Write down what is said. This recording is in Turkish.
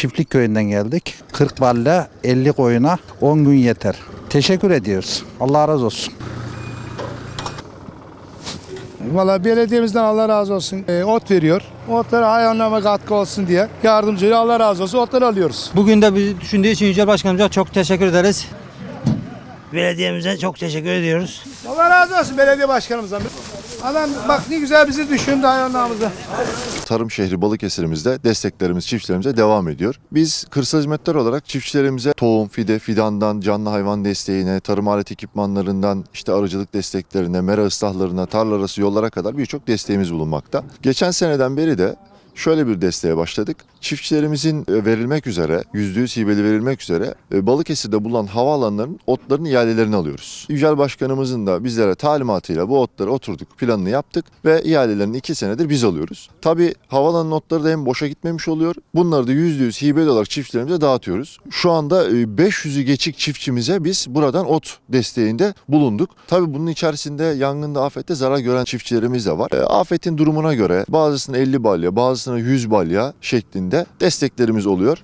Çiftlik köyünden geldik. 40 balle 50 koyuna 10 gün yeter. Teşekkür ediyoruz. Allah razı olsun. Valla belediyemizden Allah razı olsun e, ot veriyor. Otlara hayvanlarına katkı olsun diye yardımcı Allah razı olsun otları alıyoruz. Bugün de bizi düşündüğü için Yücel Başkanımıza çok teşekkür ederiz. Belediyemize çok teşekkür ediyoruz. Allah razı olsun belediye başkanımızdan. Adam bak ne güzel bizi düşündü hayvanlarımızı. Tarım şehri Balıkesir'imizde desteklerimiz çiftçilerimize devam ediyor. Biz kırsal hizmetler olarak çiftçilerimize tohum, fide, fidandan, canlı hayvan desteğine, tarım alet ekipmanlarından, işte arıcılık desteklerine, mera ıslahlarına, tarla arası yollara kadar birçok desteğimiz bulunmakta. Geçen seneden beri de Şöyle bir desteğe başladık. Çiftçilerimizin e, verilmek üzere, %100 hibeli verilmek üzere e, Balıkesir'de bulunan havaalanlarının otlarının ihalelerini alıyoruz. Yücel Başkanımızın da bizlere talimatıyla bu otları oturduk, planını yaptık ve ihalelerini iki senedir biz alıyoruz. Tabii havaalanının otları da hem boşa gitmemiş oluyor. Bunları da %100 hibeli olarak çiftçilerimize dağıtıyoruz. Şu anda e, 500'ü geçik çiftçimize biz buradan ot desteğinde bulunduk. Tabii bunun içerisinde yangında, afette zarar gören çiftçilerimiz de var. E, Afetin durumuna göre bazısına 50 balya, bazısına 100 balya şeklinde desteklerimiz oluyor.